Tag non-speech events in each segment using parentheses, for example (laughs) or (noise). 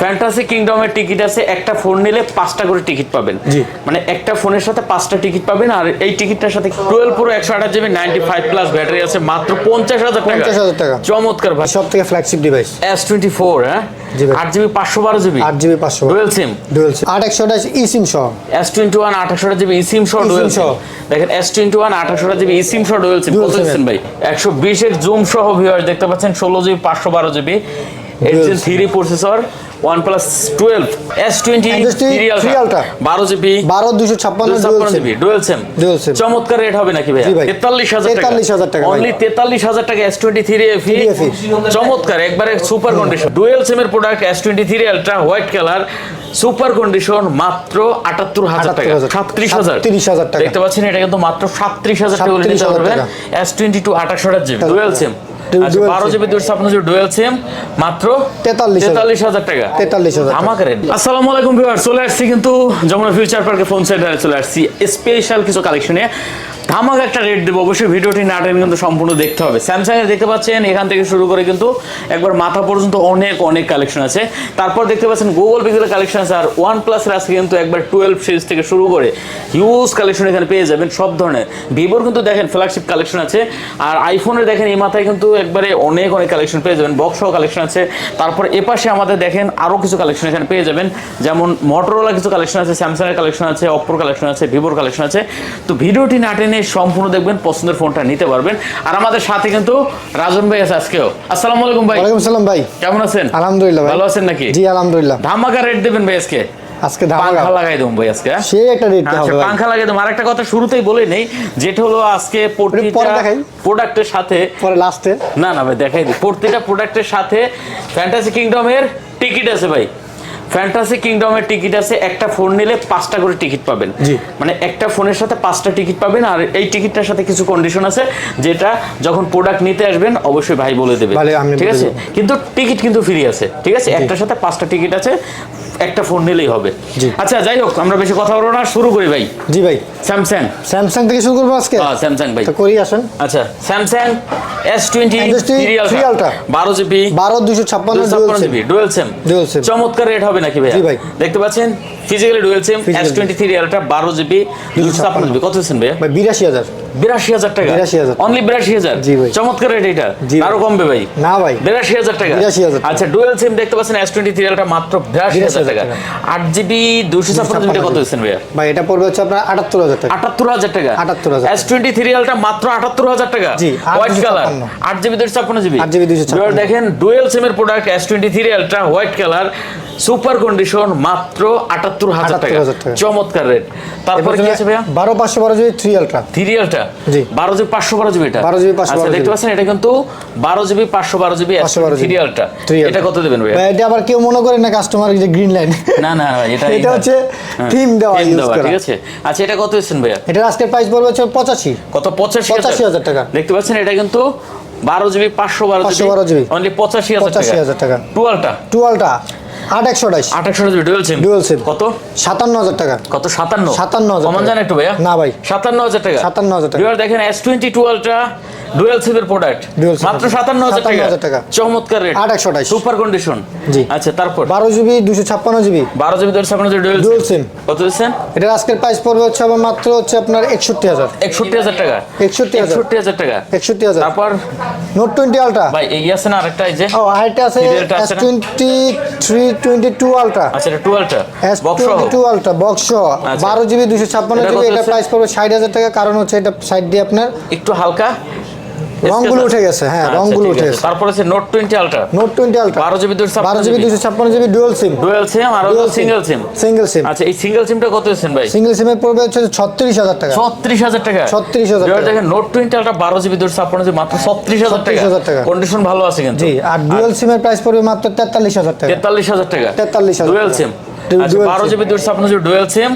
Fantasy কিংডমের ticket আছে একটা phone নিলে পাঁচটা করে টিকিট পাবেন। মানে একটা ফোনের সাথে পাঁচটা টিকিট পাবেন আর এই টিকিটটার সাথে টুয়েলভ প্রো একশো আঠাশ GB ninety five plus battery আছে মাত্র পঞ্চাশ হাজার টাকা। 50,000 টাকা। চমৎকার ভাই। সব থেকে flagship device S twenty four হ্যাঁ। আট জিবি পাঁচশো বারো জিবি আট জিবি পাঁচশো ডুয়েল সিম ডুয়েল আট একশো আঠাশ ই সিম সহ এস টোয়েন্টি ওয়ান আঠাশো জিবি ইসিম সহ eSIM ডুয়েল সিম সহ। দেখেন এস টোয়েন্টি ওয়ান আঠাশো জিবি ইসিম সহ ডুয়েল সিম দিচ্ছেন ভাই? একশো বিশ এর জুম সহ ভিউয়ার দেখতে পাচ্ছেন ষোলো জিবি পাঁচশো বারো GB eight three processor twenty S23 three Ultra। বারো জিবি বারো দুশো ছাপ্পান্ন dual SIM GB dual SIM চমৎকার রেট হবে নাকি ভাই জি ভাই। তেতাল্লিশ হাজার টাকা। 43,000 টাকা অনলি তেতাল্লিশ হাজার টাকা এস টোয়েন্টি থ্রি চমৎকার একবারে সুপার কন্ডিশন ডুয়েল সিমের product S twenty three ultra white colour super condition মাত্র আটাত্তর হাজার টাকা। সাতত্রিশ হাজার। 37,000 টাকা। দেখতে পাচ্ছেন এটা কিন্তু মাত্র সাতত্রিশ হাজার টাকা নিতে 37,000 পারবেন টাকা। এস টোয়েন্টি টু আঠাশ হাজার জিবি ডুয়েল সিম বারো জিবি দুশো আপনার ডুয়েল সিম মাত্র তেতাল্লিশ তেতাল্লিশ হাজার টাকা। তেতাল্লিশ হাজার। আমাকে আসসালামু আলাইকুম ভিউয়ার চলে আসছি কিন্তু যমুনা ফিউচার পার্কে ফোন সেন্টারে চলে আসছি। স্পেশাল কিছু কালেকশনে ধামাক একটা রেট দেবো। অবশ্যই ভিডিওটি না টেনে কিন্তু সম্পূর্ণ দেখতে হবে। স্যামসাং এর দেখতে পাচ্ছেন, এখান থেকে শুরু করে কিন্তু একবার মাথা পর্যন্ত অনেক অনেক কালেকশন আছে। তারপর দেখতে পাচ্ছেন গুগল পিক্সেলের কালেকশন আছে, আর ওয়ান প্লাসের আজকে কিন্তু একবার টুয়েলভ সিরিজ থেকে শুরু করে। হিউজ কালেকশন এখানে পেয়ে যাবেন সব ধরনের। ভিভোর কিন্তু দেখেন ফ্ল্যাগশিপ কালেকশন আছে, আর আইফোনের দেখেন এই মাথায় কিন্তু একবারে অনেক অনেক কালেকশন পেয়ে যাবেন। বক্সও কালেকশন আছে। তারপর এপাশে আমাদের দেখেন আরও কিছু কালেকশন এখানে পেয়ে যাবেন। যেমন মোটরোলা কিছু কালেকশন আছে স্যামসাংয়ের কালেকশন আছে অপ্পোর কালেকশন আছে ভিভোর কালেকশন আছে। তো ভিডিওটি না টেনে সম্পূর্ণ দেখবেন পছন্দের ফোনটা নিতে পারবেন। আর আমাদের সাথে কিন্তু রাজন ভাই আছে আজকেও। আসসালামু আলাইকুম ভাই। ওয়ালাইকুম সালাম ভাই। কেমন আছেন? আলহামদুলিল্লাহ ভাই। ভালো আছেন নাকি? জি আলহামদুলিল্লাহ। ধামাকা রেট দেবেন ভাই আজকে? আজকে ধামাকা। পাংখা লাগাই দেবো ভাই আজকে হ্যাঁ? সে একটা রেট আচ্ছা, হবে পাংখা লাগাই দেবো। আর একটা কথা শুরুতেই বলে নেই যেটা হলো আজকে দেখাই। প্রোডাক্টের সাথে পরে লাস্টে না না ভাই দেখাই দিই। প্রত্যেকটা প্রোডাক্টের সাথে ফ্যান্টাসি কিংডমের টিকিট আছে ভাই। ফ্যান্টাসি কিংডমের টিকিট আছে একটা ফোন নিলে পাঁচটা করে টিকিট পাবেন। মানে একটা ফোনের সাথে পাঁচটা টিকিট পাবেন আর এই টিকিটটার সাথে কিছু কন্ডিশন আছে যেটা যখন প্রোডাক্ট নিতে আসবেন অবশ্যই ভাই বলে দেবে। ঠিক আছে? কিন্তু টিকিট কিন্তু ফ্রি আছে ঠিক আছে? একটার সাথে পাঁচটা টিকিট আছে একটা ফোন নিলেই হবে। আচ্ছা যাই হোক আমরা বেশি কথা বলব না শুরু করি ভাই। জি ভাই। স্যামসাং স্যামসাং থেকে শুরু করব আজকে? হ্যাঁ স্যামসাং ভাই। তো করি আসেন। আচ্ছা Samsung S twenty S23 three ultra বারো জিবি। বারো দুশো ছাপ্পান্ন ডুয়েল সিম ডুয়েল সিম। চমৎকার রেট হবে নাকি ভাই? জি ভাই। দেখতে পাচ্ছেন? Physically dual SIM S. Twenty three ultra বারো জিবি দুশো ছাপ্পান্ন জিবি। কত ভাইয়া? ভাই বিরাশি হাজার। বিরাশি হাজার টাকা। 82,000 অনলি বিরাশি হাজার? জি ভাই। চমৎকার রেট এটা আরও কমবে ভাই? না ভাই। বিরাশি হাজার টাকা? 82,000 টাকা। আচ্ছা ডুয়েল সিম দেখতে পাচ্ছেন এস টোয়েন্টি থ্রি আলট্রা মাত্র বিরাশি হাজার টাকা। আট জিবি দুশো ছাপ্পান্ন জিবি কত দিচ্ছেন ভাইয়া? ভাই এটা পড়বে হচ্ছে আপনার আটাত্তর হাজার টাকা। আটাত্তর হাজার টাকা? 78,000 এস টোয়েন্টি থ্রি আলটা মাত্র আটাত্তর হাজার টাকা। জি, হোয়াইট কালার আট জিবি দুশো ছাপ্পান্ন জিবি 8 GB 256 এবার দেখেন ডুয়েল সিমের product S twenty three ultra white colour super condition মাত্র আটাত্তর হাজার টাকা। 78,000 টাকা। চমৎকার রেট তারপরে কি আছে ভাইয়া? বারো পাঁচশো বারো জিবি থ্রি আলট্রা থ্রি আলটা জি। বারো জিবি পাঁচশো বারো জিবি এটা। 12 GB 512 আচ্ছা দেখতে পাচ্ছেন এটা কিন্তু বারো জিবি পাঁচশো বারো জিবি 512 থ্রি আলটা 3 এটা কত দেবেন ভাইয়া? ভাই এটা আবার কেউ মনে করে না কাস্টমার যে গ্রিন লাইন না না ভাই, এটা (laughs) এটা হচ্ছে থিম দেওয়া ইউজ করা। ঠিক আছে? আচ্ছা এটা কত দিচ্ছেন ভাইয়া? এটার আজকের প্রাইস পড়বে হচ্ছে পঁচাশি। কত? পঁচাশি 85,000 টাকা। দেখতে পাচ্ছেন এটা কিন্তু বারো জিবি পাঁচশো বারো 512 GB অনলি পঁচাশি হাজার টাকা। 85,000 টাকা। টুয়েলটা? টুয়েলটা। Dual SIM Dual SIM। কত? সাতান্ন হাজার টাকা। কত? সাতান্ন। 57,000 কমান জানেন একটু ভাইয়া? না ভাই। সাতান্ন হাজার টাকা। 57,000 টাকা। দেখেন এস টোয়েন্টি টুয়েলটা ডুয়েল সিমের প্রোডাক্ট মাত্র সাতান্ন হাজার 57,000 টাকা টাকা। চমৎকার রেট 828 সুপার কন্ডিশন জি। আচ্ছা তারপর? বারো জিবি দুশো ছাপ্পান্ন জিবি। বারো জিবি দশ ছাপ্পান্ন জিবি ডুয়েল SIM। কত দিচ্ছেন? এটার আজকের প্রাইস পড়বে হচ্ছে আবার মাত্র হচ্ছে আপনার একষট্টি হাজার। একষট্টি হাজার টাকা। 61,000 একষট্টি হাজার টাকা। একষট্টি হাজার। তারপর? নোট টোয়েন্টি আলট্রা ভাই এই আছে না আরেকটা এই যে। ও আরেকটা আছে Serial টা এস আছে না? Twenty three twenty two ultra আচ্ছা এটা টোয়েন্টি টু আলট্রা বক্স সহ। জিবি দুশো ছাপ্পান্ন এটা জিবি এটা প্রাইস পড়বে ষাট হাজার টাকা। কারণ হচ্ছে এটা সাইড দিয়ে আপনার একটু হালকা। রংগুলো উঠে গেছে হ্যাঁ আচ্ছা, রংগুলো উঠে গেছে। তারপর আছে note twenty ultra note twenty ultra বারো জিবি দুশো বারো জিবি দুশো ছাপ্পান্ন GB dual SIM dual SIM আর সিঙ্গেল সিম সিঙ্গেল সিম আচ্ছা এই সিঙ্গেল সিমটা কত দিচ্ছেন ভাই? সিঙ্গেল সিমের পড়বে হচ্ছে ছত্রিশ হাজার টাকা। ছত্রিশ হাজার টাকা? 36,000 এবার টাকা। দেখেন নোট টোয়েন্টি আলট্রা বারো জিবি দুশো ছাপ্পান্ন জিবি মাত্র ছত্রিশ হাজার টাকা। 36,000 টাকা। কন্ডিশন ভালো আছে কিন্তু। জি আর ডুয়েল সিমের প্রাইস পড়বে মাত্র তেতাল্লিশ হাজার টাকা। তেতাল্লিশ হাজার টাকা। 43,000 ডুয়েল সিম বারো জিবি দুশো ছাপ্পান্ন ডুয়েল সিম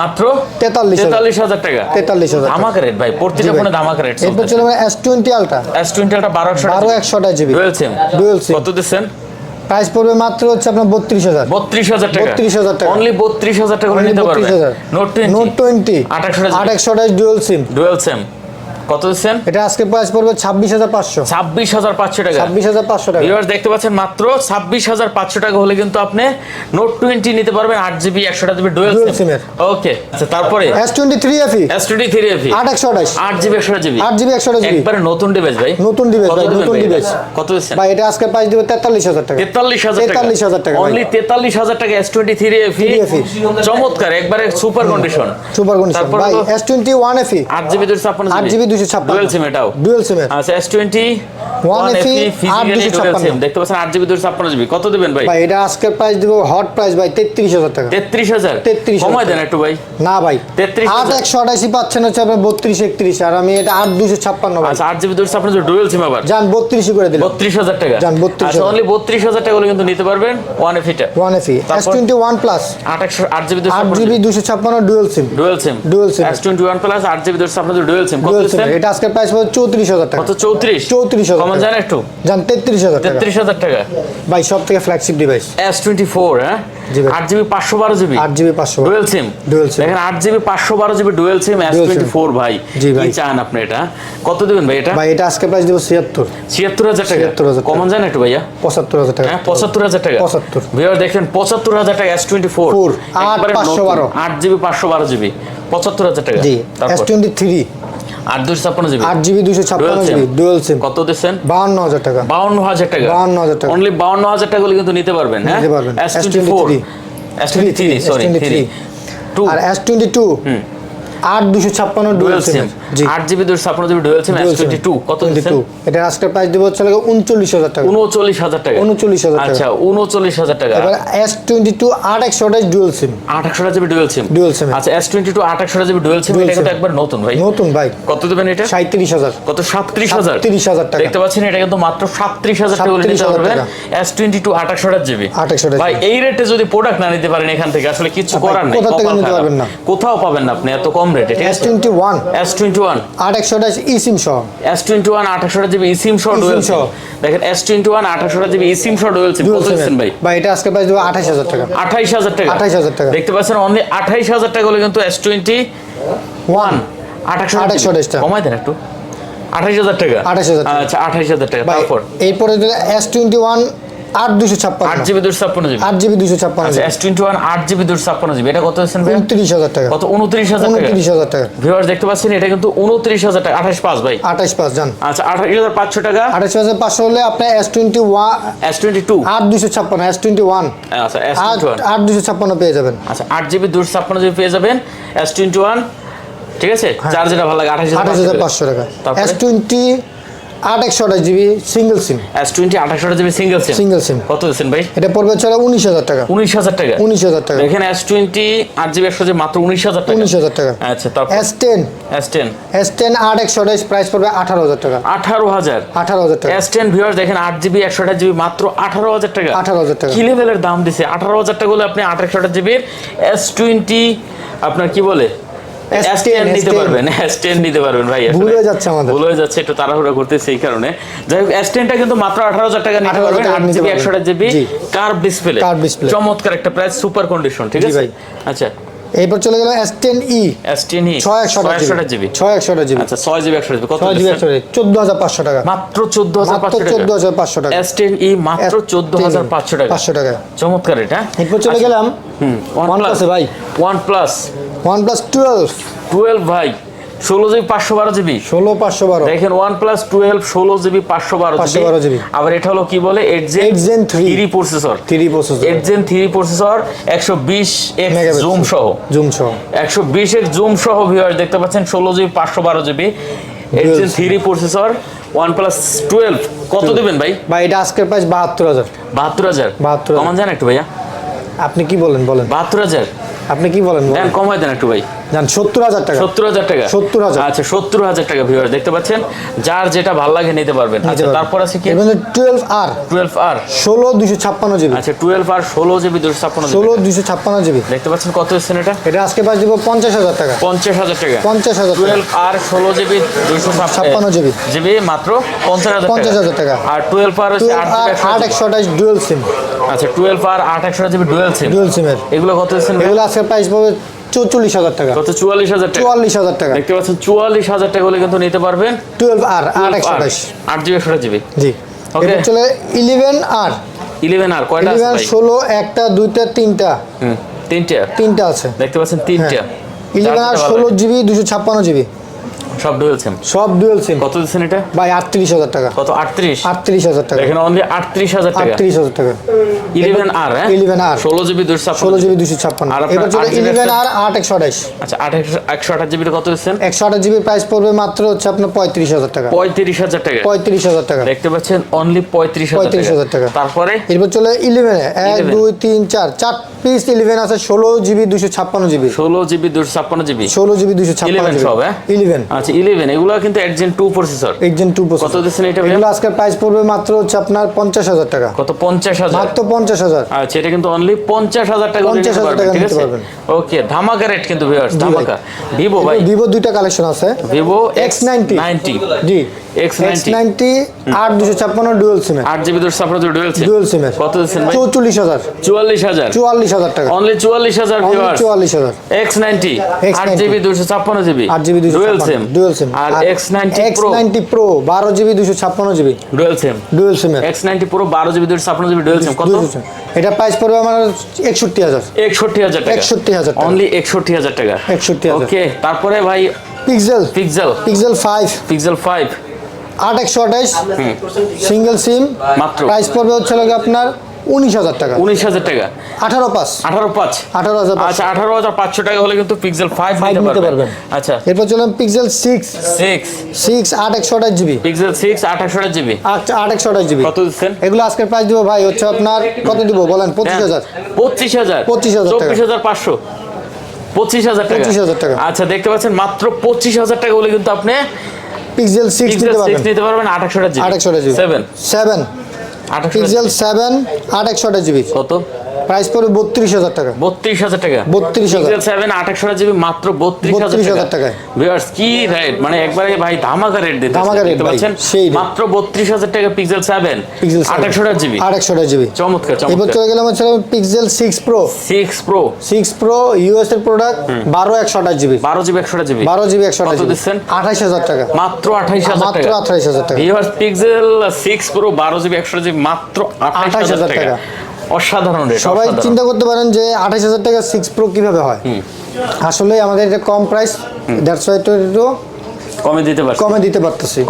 মাত্র 43,000 তেতাল্লিশ হাজার টাকা। 43,000 টাকা। ধামাকা রেট ভাই প্রতিটা ফোনে ধামাকা রেট এরপর চলে S twenty ultra S twenty ultra বারো একশো বারো একশো GB. Dual SIM dual SIM কত দিচ্ছেন? প্রাইস পড়বে মাত্র হচ্ছে আপনার বত্রিশ হাজার। বত্রিশ হাজার টাকা। 32,000 টাকা। অনলি বত্রিশ হাজার টাকা নিতে পারবেন নোট টোয়েন্টি নোট টোয়েন্টি আট একশো আট একশো আঠাশ ডুয়েল সিম ডুয়েল সিম কত দিচ্ছেন? এটা আজকে প্রাইস পড়বে ছাব্বিশ হাজার পাঁচশো। ছাব্বিশ হাজার পাঁচশো টাকা। ছাব্বিশ হাজার পাঁচশো টাকা। ভিউয়ার্স দেখতে পাচ্ছেন মাত্র ছাব্বিশ হাজার পাঁচশো টাকা হলে কিন্তু আপনি নোট টোয়েন্টি নিতে পারবেন ডুয়েল সিম। ওকে আচ্ছা তারপরে? জিবি একবারে নতুন ডিভাইস ভাই। নতুন কত ভাই, নতুন ভাই? এটা? কত দিচ্ছেন? ভাই এটা আজকে প্রাইস দিবে তেতাল্লিশ হাজার টাকা। তেতাল্লিশ হাজার টাকা। 43,000 টাকা অনলি তেতাল্লিশ হাজার টাকা এস টোয়েন্টি থ্রি এফি চমৎকার একবারে সুপার কন্ডিশন সুপার কন্ডিশন ভাই হলো- এস টোয়েন্টি ওয়ান এফি আট জিবি দুশো ছাপ্পান্ন আট জিবি দুশো ছাপ্পান্ন ডুয়েল সিম এটাও ডুয়েল সিমের আচ্ছা এস টোয়েন্টি ওয়ান 1FE, এফি আট ফিজিক্যালি দুশো ডুয়েল ছাপ্পান্ন। সিম দেখতে পাচ্ছেন আট জিবি দুশো ছাপ্পান্ন জিবি। কত দিবেন ভাই? ভাই এটা আজকে প্রাইস দিব হট প্রাইস ভাই তেত্রিশ হাজার টাকা। তেত্রিশ হাজার? 33,000 দেন একটু ভাই। না ভাই 33,000 আট পাচ্ছেন হচ্ছে একত্রিশ আর আমি এটা আট দুশো ছাপ্পান্ন ভাই। আচ্ছা জিবি ডুয়েল সিম আবার। যান বত্রিশই করে দিলাম। বত্রিশ হাজার টাকা। যান, 32,000 আচ্ছা অনলি বত্রিশ হাজার টাকা হলে কিন্তু নিতে পারবেন ওয়ান এফিটা ওয়ান এফি এস টোয়েন্টি ওয়ান প্লাস আট একশো আট জিবি দুশো আট জিবি দুশো dual SIM dual SIM. S twenty one plus আট জিবি দুশো ছাপ্পান্ন ডুয়েল সিম কত ডুয়েল সিম এটা আজকে প্রাইস পড়বে চৌত্রিশ হাজার টাকা। কত চৌত্রিশ? 34,000 কমান টাকা। যায় একটু। যান তেত্রিশ হাজার তেত্রিশ হাজার টাকা। ভাই সব থেকে flagship device S twenty four হ্যাঁ আট জিবি পাঁচশো বারো জিবি। আট জিবি পাঁচশো ডুয়েল সিম Dual SIM। দেখেন আট জিবি পাঁচশো বারো GB dual SIM S twenty four ভাই। জি ভাই। চান আপনি এটা? কত দেবেন ভাই এটা? ভাই এটা আজকে প্রাইস দিব ছিয়াত্তর। ছিয়াত্তর হাজার টাকা। 76,000 টাকা। কমন যায় না একটু ভাইয়া। পঁচাত্তর হাজার টাকা। হ্যাঁ পঁচাত্তর হাজার টাকা। 75 ভিউয়ার দেখেন পঁচাত্তর হাজার টাকা এস টোয়েন্টি ফোর আট, পাঁচশো বারো। আট জিবি পাঁচশো বারো জিবি। পঁচাত্তর হাজার টাকা। জি। এস টোয়েন্টি থ্রি আট দুশো ছাপ্পান্ন জিবি? আট জিবি দুশো ছাপ্পান্ন জিবি ডুয়েল সিম কত দিচ্ছেন? বাহান্ন হাজার টাকা। বাউন্ন হাজার টাকা? 52,000 টাকা। অনলি বাউন্ন হাজার টাকা হলে কিন্তু নিতে পারবেন হ্যাঁ? নিতে পারবেন। S twenty four S twenty three sorry three two আর এস টোয়েন্টি টু আট দুশো ছাপ্পান্ন ডুয়েল ডুয়েল সিম সিম আট জিবি দুশো ছাপ্পান্ন GB dual SIM S Dual SIM। Twenty two কত দিচ্ছেন? 22 এটা আজকে প্রাইস দিব হচ্ছে লাগে উনচল্লিশ হাজার টাকা। উনচল্লিশ হাজার টাকা। 39,000 টাকা। আচ্ছা উনচল্লিশ হাজার টাকা। এবার এস টোয়েন্টি টু আট একশো আঠাশ ডুয়েল সিম আট একশো GB dual SIM Dual SIM। আচ্ছা এস টোয়েন্টি টু আট একশো জিবি ডুয়েল সিম এটা কিন্তু একবার নতুন ভাই। নতুন ভাই। কত দেবেন এটা? সাঁত্রিশ হাজার। কত? সাতত্রিশ হাজার। 37,000 টাকা। দেখতে পাচ্ছেন এটা কিন্তু মাত্র সাতত্রিশ হাজার টাকা হলে নিতে পারবেন। এস টোয়েন্টি টু আঠাশশো জিবি। 2800 ভাই এই রেটে যদি প্রোডাক্ট না নিতে পারেন এখান থেকে আসলে কিছু করার নেই। কোথা থেকে কপাল নিতে খারাপ। পারবেন না? কোথাও পাবেন না আপনি এত কম রেটে ঠিক আছে? Twenty one S twenty one আট একশো আঠাশ ই সিম সহ এস টোয়েন্টি ওয়ান আঠাশশো জিবি ইসিম শো eSIM ডুয়েল সহ। দেখেন এস টোয়েন্টি ওয়ান আঠাশশো জিবি ইসিম শো ডুয়েল সিম কত দিচ্ছেন সিম ভাই? ভাই এটা আজকে প্রাইস দিব আঠাশ হাজার টাকা। আঠাইশ হাজার টাকা। 28,000 টাকা। দেখতে পাচ্ছেন অনলি আঠাইশ হাজার টাকা হলে কিন্তু এস টোয়েন্টি ওয়ান আঠাশশো 28,000 টাকা। কমাই দেন একটু। আঠাইশ হাজার টাকা। 28,000 টাকা। আচ্ছা আঠাইশ হাজার টাকা ভাই তারপর। এরপরে এস টোয়েন্টি ওয়ান আট দুশো ছাপ্পান্ন। আট জিবি দুশো ছাপ্পান্ন জিবি। আট জিবি দুশো ছাপ্পান্ন আচ্ছা এস টোয়েন্টি ওয়ান আট জিবি দুশো ছাপ্পান্ন জিবি। এটা কত উনত্রিশ হাজার টাকা। কত? উনত্রিশ হাজার উনত্রিশ হাজার টাকা। ভিউয়ার্স দেখতে পাচ্ছেন এটা কিন্তু উনত্রিশ হাজার টাকা। আঠাশ পাঁচ ভাই। আঠাশ পাঁচ আচ্ছা আঠাশ হাজার পাঁচশো টাকা। আঠাশ হাজার পাঁচশো হলে আপনার S twenty one S twenty two আট দুশো ছাপ্পান্ন এস টোয়েন্টি ওয়ান আচ্ছা এস আট টোয়েন্টি ওয়ান আট দুশো ছাপ্পান্ন পেয়ে যাবেন। আচ্ছা আট জিবি দুশো ছাপ্পান্ন জিবি পেয়ে যাবেন। এস টোয়েন্টি ওয়ান ঠিক আছে? চার যেটা ভালো লাগে আঠাশ হ্যাঁ। হাজার পাঁচশো টাকা। এস টোয়েন্টি আট একশো GB single SIM S twenty আঠাশশো GB single SIM single SIM কত দিচ্ছেন ভাই? এটা পড়বে হচ্ছে উনিশ হাজার টাকা। উনিশ হাজার টাকা। উনিশ হাজার টাকা। এখানে এস টোয়েন্টি আট জিবি একশো জিবি মাত্র উনিশ হাজার টাকা। উনিশ হাজার টাকা। আচ্ছা তারপর? S ten S ten S ten আট একশো প্রাইস পড়বে আঠারো হাজার টাকা। আঠারো হাজার। আঠারো হাজার টাকা। এস টেন ভিউয়ার দেখেন আট জিবি একশো আঠাশ জিবি মাত্র আঠারো হাজার টাকা। 18,000 টাকা। কি লেভেলের দাম দিছে? আঠারো হাজার টাকা হলে আপনি আঠাশ জিবির এস টোয়েন্টি আপনার কি বলে? S10 টেন নিতে পারবেন এস টেন নিতে পারবেন ভাই ভুল হয়ে যাচ্ছে আমাদের। ভুল হয়ে যাচ্ছে একটু তাড়াহুড়া করতে সেই কারণে। যাই হোক এস টেনটা কিন্তু মাত্র আঠারো হাজার টাকা নিতে পারবেন টাকা জিবি পারবেন। একশো আঠাশ জিবি কার্ভ ডিসপ্লে চমৎকার একটা প্রাইস সুপার কন্ডিশন ঠিক আছে? আচ্ছা। এরপর চলে গেল S ten E S ten E ছয় একশো জিবি। ছয় একশো জিবি। আচ্ছা ছয় জিবি একশো জিবি। কত জিবি একশো চোদ্দ হাজার পাঁচশো টাকা। মাত্র চোদ্দ হাজার মাত্র চোদ্দ হাজার পাঁচশো টাকা। এস টেন ই মাত্র চোদ্দ হাজার পাঁচশো টাকা। পাঁচশো টাকা। চমৎকার এটা এরপর চলে গেলাম হুম ভাই। ভাই ষোলো জিবি পাঁচশো বারো জিবি। ষোলো পাঁচশো বারো। দেখেন ওয়ান প্লাস টুয়েলভ ষোলো জিবি পাঁচশো বারো 512 জিবি। আবার এটা হলো কি বলে? Eight Gen 8 Gen 3 three processor three processor eight Gen three processor একশো বিশ এক্স জুম সহ। জুম সহ। একশো বিশ এক্স জুম সহ ভিউয়ার দেখতে পাচ্ছেন ষোলো জিবি পাঁচশো বারো GB. Eight Gen three processor OnePlus twelve কত দেবেন ভাই? ভাই এটা আজকের প্রাইস বাহাত্তর হাজার। বাহাত্তর হাজার। 72,000 কমান যান একটু ভাইয়া। আপনি কি বলেন বলেন। বাহাত্তর হাজার। আপনি কি বলেন কমাই দেন একটু ভাই। জান সত্তর হাজার টাকা। সত্তর হাজার টাকা? 70,000 আচ্ছা সত্তর হাজার টাকা ভিউয়ার দেখতে পাচ্ছেন? যার যেটা ভালো লাগে নিতে পারবেন। আচ্ছা তারপর আছে কি? এবার টুয়েলভ আর টুয়েলভ আর ষোলো দুশো ছাপ্পান্ন জিবি। আচ্ছা টুয়েলভ আর ষোলো জিবি দুশো ছাপ্পান্ন ষোলো দুশো ছাপ্পান্ন জিবি। দেখতে পাচ্ছেন কত এসছেন এটা এটা আজকে প্রাইস দিব পঞ্চাশ হাজার টাকা। পঞ্চাশ হাজার টাকা। পঞ্চাশ হাজার টুয়েলভ আর ষোলো জিবি দুশো ছাপ্পান্ন GB জিবি। মাত্র পঞ্চাশ হাজার 50,000 টাকা। আর টুয়েলভ আর হচ্ছে আট একশো আঠাশ ডুয়েল সিম আচ্ছা টুয়েলভ আর আট একশো জিবি ডুয়েল সিম ডুয়েল সিমের এগুলো কত এসছেন এগুলো আজকে প্রাইস পাবে চৌচল্লিশ হাজার টাকা। কত? চুয়াল্লিশ হাজার টাকা। চুয়াল্লিশ হাজার টাকা। দেখতে পাচ্ছেন চুয়াল্লিশ হাজার টাকা হলে কিন্তু নিতে পারবেন। টুয়েলভ আর আট একশো আঠাশ আট জিবি একশো জিবি। জি। ওকে চলে ইলেভেন আর। ইলেভেন আর কয়টা ইলেভেন ষোলো একটা দুইটা তিনটা। হুম, তিনটা। তিনটা আছে। দেখতে পাচ্ছেন তিনটা। ইলেভেন আর ষোলো জিবি দুশো ছাপ্পান্ন জিবি। সব ডুয়েল সিম সব ডুয়েল সিম কত দিচ্ছেন এটা? ভাই আটত্রিশ হাজার টাকা। কত আটত্রিশ? আটত্রিশ হাজার টাকা। এখানে অনলি আটত্রিশ হাজার টাকা। আটত্রিশ হাজার টাকা। ইলেভেন আর হ্যাঁ? 11R ষোলো জিবি দুশো ষোলো জিবি দুশো ছাপ্পান্ন। আর আপনার এবার চলে 8 GB ইলেভেন আর আট একশো আঠাশ। আচ্ছা আট একশো আঠাশ কত দিচ্ছেন? একশো আঠাশ জিবির প্রাইস পড়বে মাত্র হচ্ছে আপনার পঁয়ত্রিশ হাজার টাকা। পঁয়ত্রিশ হাজার টাকা। পঁয়ত্রিশ হাজার টাকা। দেখতে পাচ্ছেন অনলি পঁয়ত্রিশ পঁয়ত্রিশ হাজার টাকা। তারপরে? এরপর চলে ইলেভেনে এক 11 দুই তিন চার। চার পিস ইলেভেন আছে ষোলো জিবি দুশো ছাপ্পান্ন জিবি। ষোলো জিবি দুশো ছাপ্পান্ন জিবি। ষোলো জিবি দুশো ছাপ্পান্ন ইলেভেন জিবি। সব হ্যাঁ? ইলেভেন আচ্ছা ইলেভেন এগুলো কিন্তু একজন টু প্রসেসর একজন টু কত দিচ্ছেন এটা এগুলো আজকের প্রাইস পড়বে মাত্র হচ্ছে আপনার পঞ্চাশ হাজার টাকা। কত? পঞ্চাশ হাজার। মাত্র পঞ্চাশ হাজার। আচ্ছা এটা কিন্তু অনলি পঞ্চাশ হাজার টাকা 50,000 টাকা ঠিক আছে। ওকে ধামাকা রেট কিন্তু ভিউয়ার্স ধামাকা। ভিভো ভাই। ভিভো দুইটা কালেকশন আছে। ভিভো এক্স নাইনটি নাইনটি জি। এক্স এক্স নাইনটি নাইনটি আট দুশো ছাপ্পান্ন ডুয়েল সিমে আট জিবি দুশো আপনার ডুয়েল সিম ডুয়েল সিমের কত দিচ্ছেন ভাই? চৌচল্লিশ হাজার। চুয়াল্লিশ হাজার। চুয়াল্লিশ হাজার টাকা। অনলি চুয়াল্লিশ হাজার ভিউয়ার্স চুয়াল্লিশ হাজার। এক্স নাইনটি X90 আট জিবি দুশো ছাপ্পান্ন জিবি আট GB dual SIM dual SIM আর X ninety X pro ninety pro বারো জিবি দুশো ছাপ্পান্ন GB. Dual SIM dual ninety pro বারো জিবি দুশো ছাপ্পান্ন জিবি ডুয়েল সিম কত? এটা প্রাইস পড়বে আমার একষট্টি হাজার। একষট্টি হাজার টাকা। 61,000 টাকা। অনলি একষট্টি হাজার টাকা। 61,000 ওকে তারপরে ভাই Pixel Pixel Pixel five Pixel five আট একশো আঠাইশ সিঙ্গেল সিম মাত্র। প্রাইস পড়বে হচ্ছে লাগে আপনার উনিশ হাজার টাকা। উনিশ হাজার টাকা। আঠারো পাঁচ। আঠারো পাঁচ। আঠারো হাজার আচ্ছা আঠারো হাজার পাঁচশো টাকা হলে কিন্তু পিক্সেল ফাইভ Five নিতে পারবেন। আচ্ছা। এরপর চললাম পিক্সেল সিক্স সিক্স সিক্স আট একশো আঠাশ জিবি পিক্সেল সিক্স আঠাশশো জিবি আট আট একশো আঠাশ জিবি কত দিচ্ছেন? এগুলো আজকের প্রাইস দিব ভাই হচ্ছে আপনার কত দিব বলেন? পঁচিশ হাজার। পঁচিশ হাজার। 25,000 টাকা। চব্বিশ হাজার পাঁচশো। পঁচিশ হাজার টাকা। 25,000 টাকা। আচ্ছা দেখতে পাচ্ছেন মাত্র পঁচিশ হাজার টাকা হলে কিন্তু আপনি পিক্সেল সিক্স নিতে পারবেন। নিতে পারবেন আট একশো আঠাশ GB seven seven Pixel seven আট একশো আঠাশ জিবি কত? প্রাইস পড়বে বত্রিশ হাজার টাকা। বত্রিশ হাজার টাকা। 32,000 পিক্সেল সেভেন আঠাশশো জিবি মাত্র বত্রিশ 32,000 হাজার টাকা। ভিউয়ার্স কি রেট মানে একবারে ভাই ধামাকা রেট দিতে ধামাকা দেখতে পাচ্ছেন? সেই মাত্র বত্রিশ হাজার টাকা পিক্সেল সেভেন পিক্সেল আঠাশশো জিবি। আট একশো আঠাশ জিবি। চমৎকার এবার চমৎকার চলে গেলাম হচ্ছে Pixel six pro six pro six pro US এর প্রোডাক্ট বারো একশো আঠাশ জিবি। বারো জিবি একশো জিবি। বারো জিবি একশো আঠাশ দিচ্ছেন? আঠাশ হাজার টাকা। মাত্র আঠাইশ হাজার মাত্র আঠাশ হাজার টাকা। ভিউয়ার্স পিক্সেল সিক্স প্রো বারো জিবি একশো জিবি মাত্র 28,000 হাজার টাকা। অসাধারণ রেট সবাই চিন্তা করতে পারেন যে আঠাশ হাজার টাকা সিক্স প্রো কীভাবে হয়। আসলে আমাদের এটা কম প্রাইস দ্যাটস ওয়াই টু একটু কমে দিতে পারছি। কমে দিতে পারতেছি।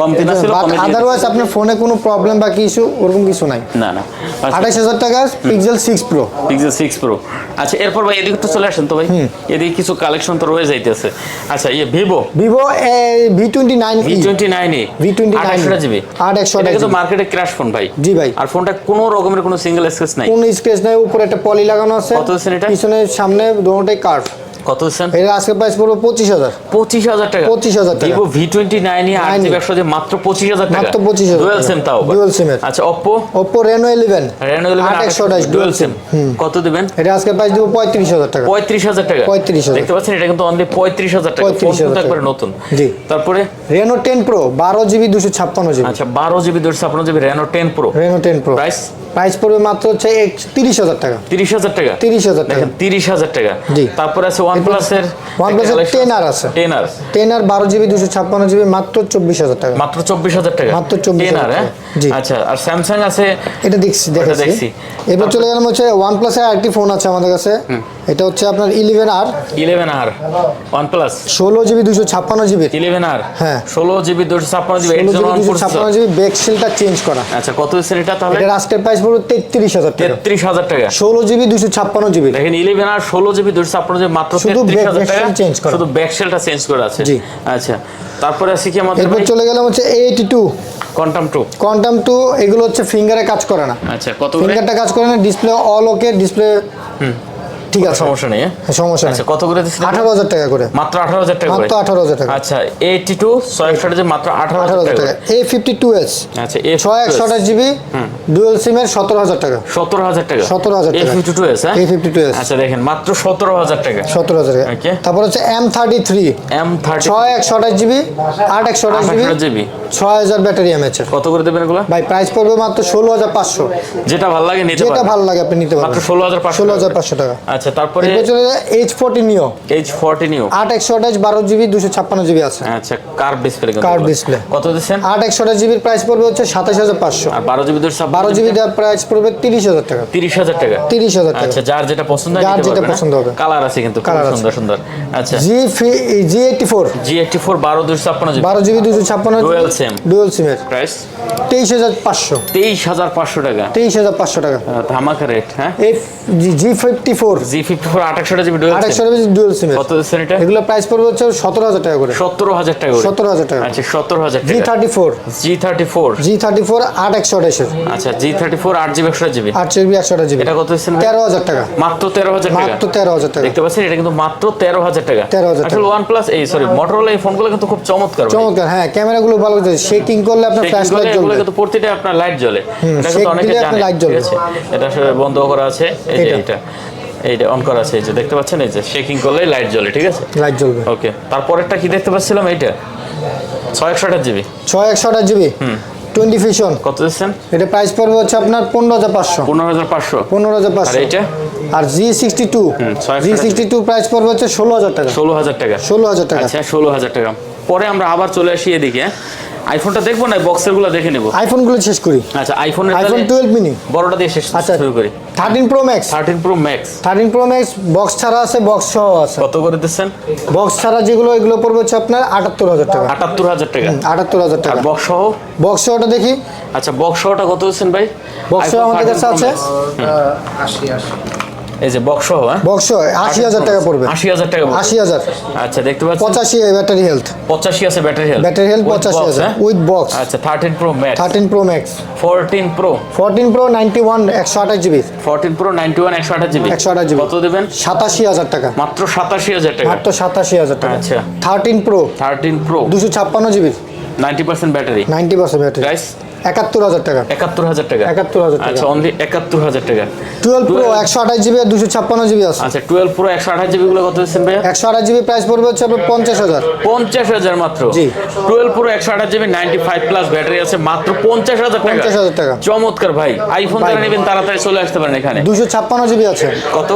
ছিল, কমে আদারওয়াইজ আপনার ফোনে কোনো প্রবলেম বা কিছু ওরকম কিছু নাই। না না। আঠাশ হাজার টাকা পিক্সেল প্রো পিক্সেল প্রো আচ্ছা এরপর ভাই এদিকে তো চলে আসেন তো ভাই। এদিকে কিছু কালেকশন তো রয়ে যাইতেছে। আচ্ছা Vivo Vivo V twenty nine V twenty nine এ V29 আঠাশশো জিবি। আট একশো এটা আঠাশ কিন্তু মার্কেটে ক্র্যাশ ফোন ভাই। জি ভাই। আর ফোনটা কোনো রকমের কোনো সিঙ্গেল স্ক্রেচ নাই। কোন নাই উপরে একটা পলি লাগানো আছে। কত এটা? পিছনে সামনে দুটোটাই কার্ভ কত দিচ্ছেন এর আজকে প্রাইস পড়বে পঁচিশ হাজার পঁচিশ হাজার টাকা 25,000 টাকা। ভিভো ভি টোয়েন্টি নাইন আট জিবি একশো মাত্র পঁচিশ হাজার টাকা মাত্র 25,000 ডুয়েল সিম তাও SIM এর। আচ্ছা Oppo Oppo Reno eleven Reno আট একশো আঠাশ ডুয়েল সিম কত দিবেন এটা আজকে প্রাইস দিব পঁয়ত্রিশ হাজার টাকা পঁয়ত্রিশ হাজার টাকা 35,000 দেখতে পাচ্ছেন এটা কিন্তু অনলি পঁয়ত্রিশ হাজার টাকা 35,000 কিন্তু টাকা। নতুন জি। তারপরে রেনো টেন প্রো বারো জিবি দুশো ছাপ্পান্ন জিবি আচ্ছা বারো জিবি দুশো ছাপ্পান্ন GB Reno ten pro Reno ten pro price price পড়বে মাত্র হচ্ছে তিরিশ হাজার টাকা তিরিশ হাজার টাকা তিরিশ হাজার টাকা তিরিশ হাজার টাকা জি। তারপরে আছে ওয়ান প্লাসের OnePlus এর 10R আছে। টেন আর টেন আর বারো জিবি দুশো ছাপ্পান্ন জিবি মাত্র চব্বিশ হাজার টাকা। মাত্র চব্বিশ হাজার টাকা। মাত্র 24,000 আর হ্যাঁ? আচ্ছা আর স্যামসাং আছে? এটা দেখছি এবার চলে গেলাম হচ্ছে আরেকটি ফোন আছে আমাদের কাছে। এটা হচ্ছে আপনার eleven R eleven R OnePlus ষোলো জিবি দুশো ছাপ্পান্ন জিবি। ইলেভেন আর হ্যাঁ। ষোলো জিবি দুশো ছাপ্পান্ন জিবি দুশো ছাপ্পান্ন জিবি ব্যাক সেলটা চেঞ্জ করা। আচ্ছা কত দিচ্ছেন এটা তাহলে? এটার আজকের প্রাইস পড়বে তেত্রিশ হাজার টাকা। তেত্রিশ হাজার টাকা। ষোলো জিবি দুশো ছাপ্পান্ন জিবি। দেখেন ইলেভেন আর ষোলো জিবি দুশো ছাপ্পান্ন জিবি মাত্র শুধু shell change করা। শুধু ব্যাকশেলটা চেঞ্জ করা আছে। জি। আচ্ছা তারপরে আছে কি আমাদের এরপর চলে গেলাম হচ্ছে eighty two quantum two quantum two এগুলো হচ্ছে ফিঙ্গারে কাজ করে না। আচ্ছা কত ফিঙ্গারটা কাজ করে না ডিসপ্লে অল ওকে ডিসপ্লে ঠিক আছে। সমস্যা নেই হ্যাঁ? সমস্যা আচ্ছা কত করে দিচ্ছেন? আঠারো হাজার টাকা করে। মাত্র আঠারো হাজার টাকা করে? মাত্র আঠারো হাজার টাকা। আচ্ছা এইটি টু ছয় একশো যে মাত্র আঠারো আঠারো হাজার হাজার টাকা। টাকা এ ফিফটি টু এস আচ্ছা এ ছয় একশো আঠাশ জিবি ডুয়েল সিমের সতেরো হাজার টাকা। সতেরো হাজার টাকা? 17,000 টাকা। ফিফটি টু এস হ্যাঁ? A52s আচ্ছা দেখেন মাত্র সতেরো হাজার টাকা। সতেরো হাজার টাকা। Okay. তারপর হচ্ছে M thirty three M thirty ছয় একশো আঠাশ জিবি আট একশো আঠাশ জিবি আঠারো জিবি। ছয় হাজার ব্যাটারি এমএচ কত করে দেবেন এগুলো? ভাই প্রাইস পড়বে মাত্র ষোলো হাজার পাঁচশো। যেটা ভালো লাগে নিতে যেটা ভালো লাগে আপনি নিতে মাত্র পাঁচশো ষোলো হাজার পাঁচশো টাকা। আচ্ছা আচ্ছা তারপরে H forty Neo H forty new আট একশো আঠাশ বারো জিবি দুশো ছাপ্পান্ন জিবি আছে। আচ্ছা কার্ভ ডিসপ্লে Curved ডিসপ্লে কত দিচ্ছেন? আট একশো আঠাশ জিবির প্রাইস পড়বে হচ্ছে সাতাশ হাজার পাঁচশো। আর বারো জিবি দুশো বারো জিবি প্রাইস পড়বে তিরিশ হাজার টাকা। তিরিশ হাজার টাকা? তিরিশ হাজার টাকা। আচ্ছা যার যেটা পছন্দ হয় যার যেটা পছন্দ হবে। কালার আছে কিন্তু আছে। সুন্দর সুন্দর। আচ্ছা। G G eighty four G eighty four বারো দুশো ছাপ্পান্ন জিবি। বারো জিবি দুশো ছাপ্পান্ন SIM। ডুয়েল সিমের প্রাইস তেইশ হাজার পাঁচশো। তেইশ হাজার পাঁচশো টাকা। তেইশ হাজার পাঁচশো টাকা। ধামাকা রেট হ্যাঁ? এই G fifty four G fifty four আঠাশশো জিবি আট একশো ডুয়েল ডুয়েল সিমের কত দিচ্ছেন এটা? এগুলো প্রাইস পড়বে হচ্ছে সতেরো হাজার টাকা করে। সতেরো হাজার টাকা করে। সতেরো হাজার টাকা আচ্ছা সতেরো হাজার জি টাকা thirty four G thirty four G thirty four আট একশো আঠাশের। আচ্ছা জি থার্টি ফোর আট জিবি একশো জিবি আট জিবি একশো আঠাশ জিবি এটা কত দিচ্ছেন ভাই? তেরো হাজার টাকা। মাত্র তেরো হাজার টাকা। মাত্র তেরো হাজার টাকা। দেখতে পাচ্ছেন এটা কিন্তু মাত্র তেরো হাজার টাকা। 13,000 টাকা। আসলে ওয়ান এই সরি মোটরোলা এই ফোনগুলো কিন্তু খুব চমৎকার চমৎকার হ্যাঁ ক্যামেরাগুলো ভালো শেকিং করলে আপনার ফ্ল্যাশ লাইট জ্বলবে। কিন্তু প্রতিটা আপনার লাইট জ্বলে। এটা কিন্তু অনেকে জানে এটা আসলে বন্ধ করা আছে। এই যে এটা। এইটা অন করা আছে এই যে দেখতে পাচ্ছেন এই যে শেকিং করলে লাইট জ্বলে ঠিক আছে? লাইট জ্বলবে। ওকে তারপরেরটা কি দেখতে পাচ্ছিলাম? এইটা। ছয় একশো আঠাশ জিবি ছয় একশো আঠাশ জিবি টোয়েন্টি ফিশন কত দিচ্ছেন? এটা প্রাইস পড়বে হচ্ছে আপনার পনেরো হাজার পাঁচশো। পনেরো হাজার পাঁচশো। পনেরো হাজার পাঁচশো। এইটা? আর G sixty two G sixty two price পড়বে হচ্ছে ষোলো হাজার টাকা। ষোলো হাজার টাকা। ষোলো হাজার টাকা। আচ্ছা ষোলো হাজার টাকা। পরে আমরা আবার চলে আসি এদিকে? আইফোনটা দেখব না বক্সেরগুলো দেখে নেব? আইফোনগুলো শেষ করি। আচ্ছা আইফোনের আইফোন টুয়েলভ মিনি বড়টা দিয়ে শেষ আচ্ছা শুরু করি। Thirteen pro max thirteen pro max thirteen pro max box ছাড়া আছে বক্স সহ আছে। কত করে দিচ্ছেন? বক্স ছাড়া যেগুলো এগুলো পড়বে হচ্ছে আপনার আটাত্তর হাজার টাকা। আটাত্তর হাজার টাকা। আটাত্তর হাজার আর টাকা বক্স সহ? বক্স সহটা দেখি। আচ্ছা বক্স সহটা কত দিচ্ছেন ভাই? বক্স সহ আমাদের কাছে আছে। আশি আশি। এই যে বক্স সহ হ্যাঁ? বক্স আশি হাজার টাকা পড়বে। আশি হাজার টাকা পড়বে। আশি হাজার। আচ্ছা দেখতে পাচ্ছেন? পঁচাশি ব্যাটারি হেলথ পঁচাশি আছে ব্যাটারি হেলথ ব্যাটারি হেলথ পঁচাশি হাজার। উইথ বক্স আচ্ছা thirteen pro max thirteen pro max fourteen pro fourteen pro ninety one একশো আঠাশ GB fourteen pro ninety one একশো আঠাশ জিবি 128 GB কত দেবেন? সাতাশি হাজার টাকা। মাত্র সাতাশি হাজার টাকা। মাত্র সাতাশি হাজার টাকা। আচ্ছা। থার্টিন প্রো থার্টিন প্রো দুশো ছাপ্পান্ন GB ninety percent battery ninety percent battery price একাত্তর হাজার টাকা। একাত্তর হাজার টাকা। 71,000 টাকা। আচ্ছা অনলি একাত্তর হাজার টাকা। টুয়েলভ প্রো একশো আঠাশ জিবি আর দুশো ছাপ্পান্ন জিবি আছে। আচ্ছা টুয়েলভ প্রো একশো আঠাশ জিবি গুলো কত দিচ্ছেন ভাইয়া? একশো আঠাশ জিবি প্রাইস পড়বে হচ্ছে আপনার পঞ্চাশ হাজার। পঞ্চাশ হাজার মাত্র। জি। টুয়েলভ প্রো একশো আঠাশ GB ninety five plus battery আছে মাত্র পঞ্চাশ হাজার টাকা। পঞ্চাশ হাজার টাকা। চমৎকার ভাই। আইফোন যারা নেবেন তাড়াতাড়ি চলে আসতে পারেন এখানে। দুশো ছাপ্পান্ন জিবি আছে। কত?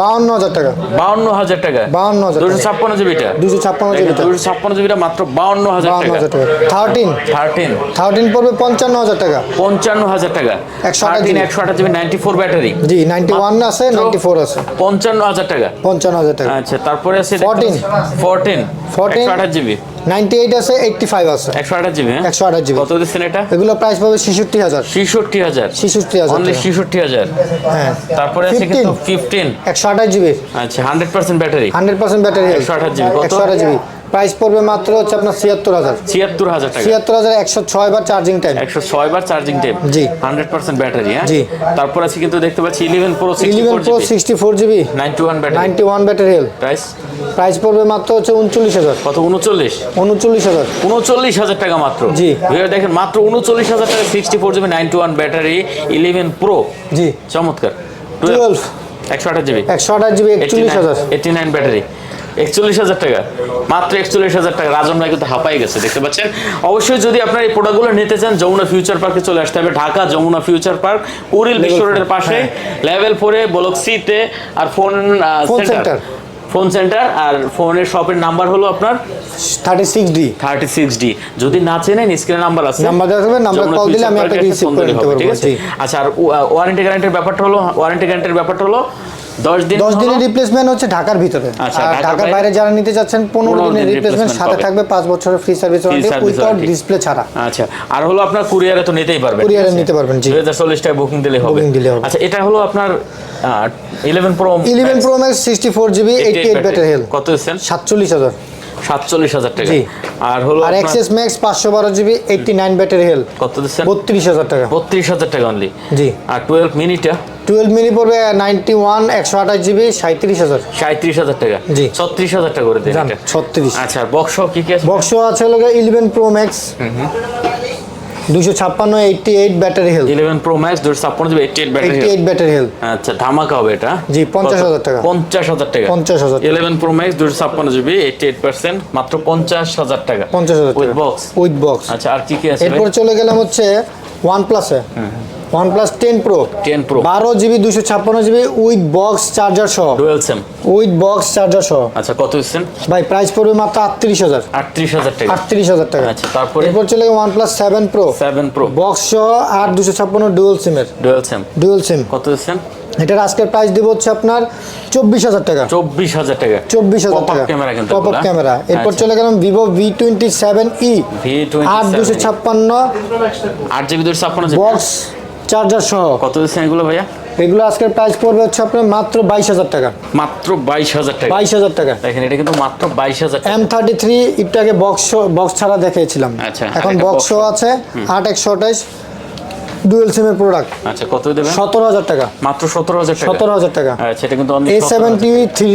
বাউন্ন হাজার টাকা। বাউন্ন হাজার টাকা। বাউন্ন হাজার দুশো ছাপ্পান্ন জিবিটা। দুশো ছাপ্পান্ন জিবিটা। দুশো ছাপ্পান্ন জিবিটা মাত্র বাউন্ন হাজার হাজার টাকা। থার্টিন। থার্টিন। থার্টিন পড়বে পঞ্চান্ন হাজার টাকা। পঞ্চান্ন হাজার টাকা। 128 থার্টিন GB একশো আঠাশ জিবি নাইনটি ফোর ব্যাটারি জি নাইনটি ওয়ান আছে নাইনটি ফোর আছে। পঞ্চান্ন হাজার টাকা। পঞ্চান্ন হাজার টাকা। আচ্ছা তারপরে আছে 14 ফোরটিন 14 একশো আঠাশ জিবি নাইনটি এইট আছে এইটটি ফাইভ আছে। একশো আঠাশ জিবি হ্যাঁ? একশো আঠাশ জিবি কত দিচ্ছেন এটা? এগুলো প্রাইস পাবে ছেষট্টি হাজার। ছিষট্টি হাজার। ছেষট্টি হাজার অনলি টাকা। ছিষট্টি হাজার। হ্যাঁ। তারপরে আছে কিন্তু ফিফটিন একশো আঠাশ জিবি আচ্ছা hundred percent battery hundred percent battery 128 GB কত? একশো আঠাশ জিবি প্রাইস পড়বে মাত্র হচ্ছে আপনার ছিয়াত্তর হাজার। ছিয়াত্তর হাজার টাকা। ছিয়াত্তর হাজার একশো ছয় বার চার্জিং টাইম একশো ছয় বার চার্জিং টাইম জি। হান্ড্রেড পার্সেন্ট ব্যাটারি হ্যাঁ? জি। তারপর আছে কিন্তু দেখতে পাচ্ছি eleven pro eleven pro sixty four GB ninety one battery ninety one battery health price price পড়বে মাত্র হচ্ছে উনচল্লিশ হাজার। কত? উনচল্লিশ। উনচল্লিশ হাজার। উনচল্লিশ হাজার টাকা মাত্র। জি। দেখেন মাত্র উনচল্লিশ হাজার টাকা sixty four GB ninety one battery eleven pro জি। চমৎকার। টুয়েলভ একশো আঠাশ জিবি একশো আঠাশ জিবি একচল্লিশ হাজার। এইটি নাইন ব্যাটারি একচল্লিশ হাজার টাকা। মাত্র একচল্লিশ হাজার টাকা। রাজন ভাই কিন্তু হাঁপাই গেছে দেখতে পাচ্ছেন? অবশ্যই যদি আপনার এই প্রোডাক্টগুলো নিতে চান যমুনা ফিউচার পার্কে চলে আসতে হবে। ঢাকা যমুনা ফিউচার পার্ক কুড়িল বিশ্ব রোডের পাশে লেভেল ফোরে ব্লক সিতে আর ফোন সেন্টার ফোন সেন্টার আর ফোনের শপের নাম্বার হলো আপনার thirty six D thirty six D যদি না চেনেন স্ক্রিনে নাম্বার আছে। নাম্বার দেওয়া নাম্বার call দিলে আমি আপনাকে ফোন করে দিলে নিতে পারব, ঠিক আছে? আচ্ছা আর ওয়ারেন্টি গ্যারান্টির ব্যাপারটা হলো ওয়ারেন্টি গ্যারান্টির ব্যাপারটা হলো দশ দিন দশ দিনের রিপ্লেসমেন্ট হচ্ছে ঢাকার ভিতরে। আচ্ছা, আর ঢাকার বাইরে- যারা নিতে যাচ্ছেন পনেরো 15 দিনের রিপ্লেসমেন্ট সাথে থাকবে পাঁচ বছরের ফ্রি সার্ভিস ওয়ারেন্টি ডিসপ্লে ছাড়া। আচ্ছা আর হলো আপনার কুরিয়ারে তো নিতেই পারবেন। আছে? নিতে পারবেন, জি। দুই হাজার চল্লিশ টাকা বুকিং দিলে হবে। Booking দিলে হবে। আচ্ছা এটা হলো আপনার eleven pro eleven pro max sixty four GB eighty eight battery health কত সাতচল্লিশ হাজার। সাতচল্লিশ হাজার টাকা। আর হলো আর এক্সএস ম্যাক্স পাঁচশো বারো GB eighty nine battery health কত দিচ্ছেন? বত্রিশ হাজার টাকা। বত্রিশ হাজার টাকা অনলি জি। আর টুয়েলভ মিনিটা টুয়েলভ মিনি পড়বে নাইনটি ওয়ান একশো আঠাশ জিবি সাঁত্রিশ হাজার। সাঁত্রিশ হাজার টাকা। জি। ছত্রিশ হাজার টাকা করে দিন। ছত্রিশ। আচ্ছা বক্স কি কি আছে? বক্স আছে হলো ইলেভেন প্রো ম্যাক্স দুশো ছাপ্পান্ন eighty eight battery health. Eleven pro max দুশো ছাপ্পান্ন GB eighty eight battery health. Eight battery health. আচ্ছা ধামাকা হবে এটা। জি, 50,000 টাকা। পঞ্চাশ হাজার টাকা। 50,000 টাকা। ইলেভেন প্রো ম্যাক্স দুশো ছাপ্পান্ন জিবি এইটটি এইট পার্সেন্ট মাত্র পঞ্চাশ হাজার টাকা। পঞ্চাশ হাজার উইথ বক্স উইথ বক্স আচ্ছা আর কি কি আছে? এরপর চলে গেলাম হচ্ছে ওয়ান প্লাসে ওয়ানপ্লাস টেন প্রো 10 Pro. বারো জিবি দুশো ছাপ্পান্ন জিবি উইথ বক্স চার্জার সহ। Dual SIM with box charger সহ। আচ্ছা কত দিচ্ছেন ভাই প্রাইস পড়বে মাত্র আটত্রিশ হাজার। আটত্রিশ হাজার টাকা। আটত্রিশ হাজার টাকা। আচ্ছা তারপরে? এরপর চলে গেল OnePlus seven pro seven pro box সহ আট দুশো ছাপ্পান্ন ডুয়েল সিমের ডুয়েল সিম ডুয়েল সিম কত দিচ্ছেন এটার আজকের প্রাইস দিব হচ্ছে আপনার চব্বিশ হাজার টাকা। চব্বিশ হাজার টাকা। চব্বিশ হাজার টাকা। camera কিন্তু পপ আপ ক্যামেরা এরপর আচ্ছা। চলে গেলাম Vivo V twenty seven E V আট দুশো ছাপ্পান্ন আট জিবি দুশো ছাপ্পান্ন বক্স চার্জার সহ কত দিচ্ছেন এগুলো ভাইয়া? এগুলো আজকের প্রাইস পড়বে হচ্ছে আপনার মাত্র বাইশ হাজার টাকা। মাত্র বাইশ হাজার টাকা। বাইশ হাজার টাকা। দেখেন এটা কিন্তু মাত্র বাইশ হাজার এম থার্টি থ্রি একটু আগে বক্স বক্স ছাড়া দেখিয়েছিলাম। আচ্ছা, এখন আরেকটা বক্স আছে আট একশো আঠাইশ ডুয়েল সিমের প্রোডাক্ট আচ্ছা কত দেবেন? সতেরো হাজার টাকা। মাত্র সতেরো হাজার টাকা। সতেরো হাজার টাকা। আচ্ছা এটা কিন্তু এ সেভেন্টি থ্রি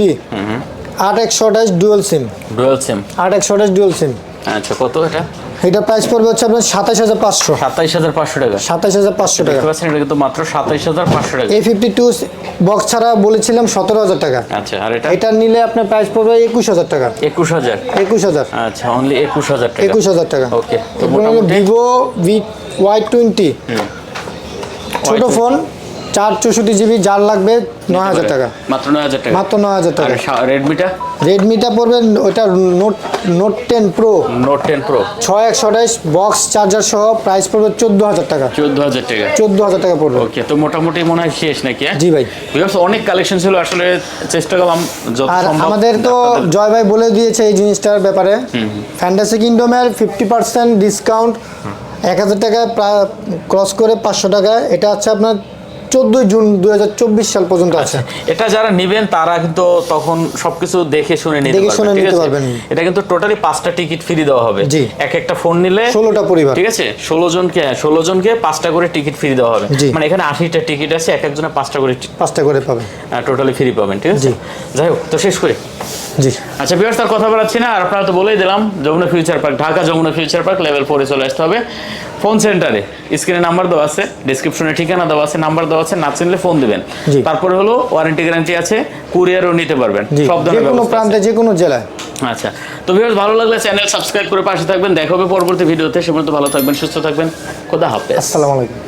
আট একশো আঠাইশ ডুয়েল সিম ডুয়েল সিম আট একশো আঠাইশ ডুয়েল সিম আচ্ছা কত এটা? এটা প্রাইস পড়বে হচ্ছে আপনার সাতাশ হাজার পাঁচশো। সাতাইশ হাজার পাঁচশো টাকা। সাতাশ হাজার পাঁচশো টাকা। পাচ্ছেন এটা কিন্তু মাত্র সাতাইশ হাজার পাঁচশো টাকা। এ ফিফটি টু বক্স ছাড়া বলেছিলাম সতেরো হাজার টাকা। আচ্ছা আর এটা? এটা নিলে আপনার প্রাইস পড়বে একুশ হাজার টাকা। একুশ হাজার? একুশ হাজার। আচ্ছা অনলি একুশ হাজার টাকা। একুশ হাজার টাকা। ওকে তো ভিভো ভি ওয়াই টোয়েন্টি ছোট ফোন চার চৌষট্টি জিবি যার লাগবে নয় হাজার টাকা। মাত্র নয় হাজার টাকা। মাত্র নয় হাজার টাকা। রেডমিটা রেডমিটা পড়বে ওইটা note note ten pro note ten pro ছয় একশো আঠাইশ বক্স চার্জার সহ প্রাইস পড়বে চোদ্দ হাজার টাকা। চোদ্দ হাজার টাকা। চোদ্দ হাজার টাকা পড়বে। ওকে তো মোটামুটি মনে হয় শেষ নাকি হ্যাঁ? জি ভাই। অনেক কালেকশন ছিল আসলে চেষ্টা করলাম আর আমাদের তো জয় ভাই বলে দিয়েছে এই জিনিসটার ব্যাপারে। ফ্যান্টাসি কিংডমের ফিফটি পার্সেন্ট ডিসকাউন্ট এক হাজার টাকা ক্রস করে পাঁচশো টাকা। এটা হচ্ছে আপনার চোদ্দোই জুন সাল পর্যন্ত আছে। এটা যারা নেবেন তারা কিন্তু তখন সবকিছু দেখে শুনে নিতে শুনে নিতে পারবেন। এটা কিন্তু টোটালি পাঁচটা টিকিট ফ্রি দেওয়া হবে। জি। এক একটা ফোন নিলে ষোলোটা পরিবার। ঠিক আছে? ষোলো জনকে ষোলো জনকে পাঁচটা করে টিকিট ফ্রি দেওয়া হবে। মানে এখানে আশিটা টিকিট আছে এক একজনের পাঁচটা করে পাঁচটা করে পাবেন টোটালি ফ্রি পাবেন ঠিক আছে? যাই হোক তো শেষ করি। জি। আচ্ছা বিয়ার্স তার কথা বলাচ্ছি না আর আপনারা তো বলেই দিলাম Jamuna future park Dhaka Jamuna future park level ফোরে চলে আসতে হবে। ফোন সেন্টারে। স্ক্রিনে নাম্বার দেওয়া আছে ডিসক্রিপশনে ঠিকানা দেওয়া আছে নাম্বার দেওয়া আছে না চিনলে ফোন দিবেন। তারপরে হলো ওয়ারেন্টি গ্যারান্টি আছে কুরিয়ারও নিতে পারবেন সব যে ধরনের কোনো প্রান্তে যে কোনো জেলায়। আচ্ছা তো ভিউয়ার্স ভালো লাগলে চ্যানেল সাবস্ক্রাইব করে পাশে থাকবেন দেখা হবে পরবর্তী ভিডিওতে সে পর্যন্ত ভালো থাকবেন সুস্থ থাকবেন খোদা হাফেজ। আসসালামু আলাইকুম।